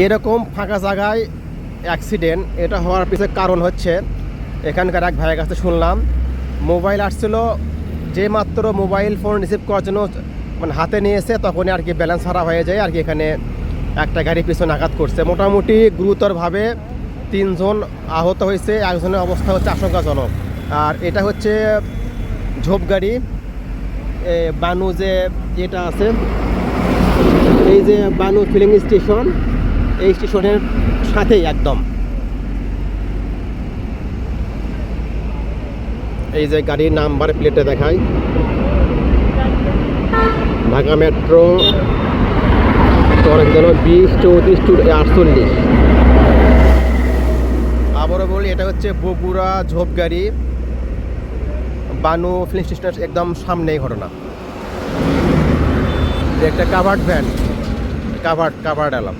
এরকম ফাঁকা জায়গায় অ্যাক্সিডেন্ট এটা হওয়ার পিছনে কারণ হচ্ছে, এখানকার এক ভাইয়ের কাছে শুনলাম মোবাইল আসছিল, যে মাত্র মোবাইল ফোন রিসিভ করার জন্য মানে হাতে নিয়েছে, তখনই আর কি ব্যালেন্স হারা হয়ে যায়, আর কি এখানে একটা গাড়ি পিছনে আঘাত করছে। মোটামুটি গুরুতরভাবে তিনজন আহত হয়েছে, একজনের অবস্থা হচ্ছে আশঙ্কাজনক। আর এটা হচ্ছে ঝোপ গাড়ি বানু যে এটা আছে, এই যে বানু ফিলিং স্টেশন এই স্টেশনের সাথেই একদম। এই যে গাড়ির নাম্বার প্লেটে দেখায় ঢাকা মেট্রো বিশ, চৌত্রিশ আটচল্লিশ। আবারও বলি, এটা হচ্ছে বগুড়া ঝোপগাড়ি বানু ফিলিং স্টেশনের একদম সামনেই ঘটনা। একটা covered van covered covered alarm